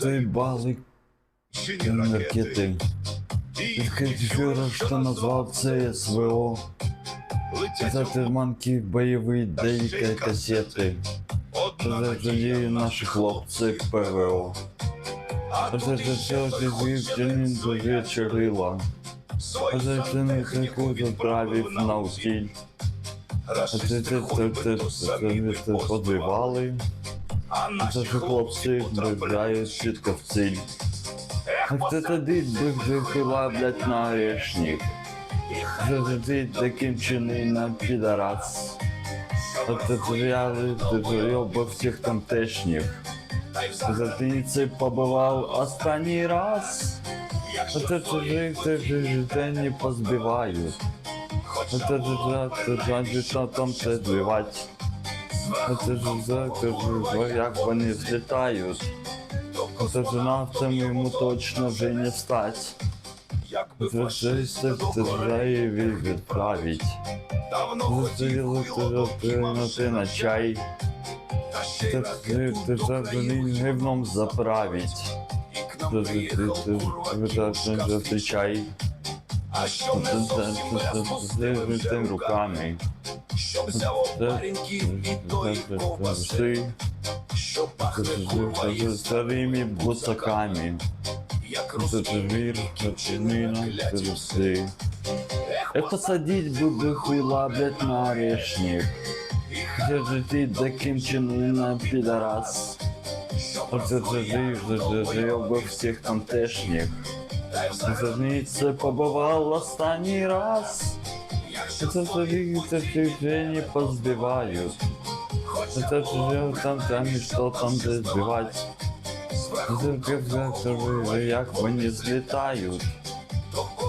Цей балик ракети. Відкритий фюрер, що назвав це СВО. Це тиманки бойові деякі касети. Тоді наші хлопці ПВО. Це все звідти дуже чарила. Це це не таку заправив на утіль. Це це це це це це подбивали. Це ж хлопці вбивають чітко в ціль. А це тоді вихила, блядь, на орешник. Це тоді таким чином підарас. А це зряли, ти зайобав всіх тамтешніх. За ти це побивав останній раз. А це чужих, це життя не позбивають. А це ж це ж що там це збивать. Це ж за це як вони злітають. Це ж навцем йому точно вже не встать. Це ж це це вже і відправить. Зустріли ти на чай. Це ти ти ти ти зустрічай. А що не зовсім впустили З руками. Щоб взяв пареньків і той ковбаси Що пахне курвою З старими бусаками. Як Це русський твір, начинина, кляті це пси все. Я бы хуйла, блядь, на орешник. Це же ти таким чином на підарас. Оце же жив, же же жив всіх тамтешніх. За це побивав останній раз. Це же це вже не позбивають. Це ж там там і що там де збивать. Це як вони злітають.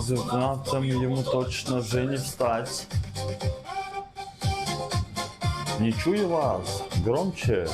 Завтра йому точно вже не встать. Не чую вас. Громче.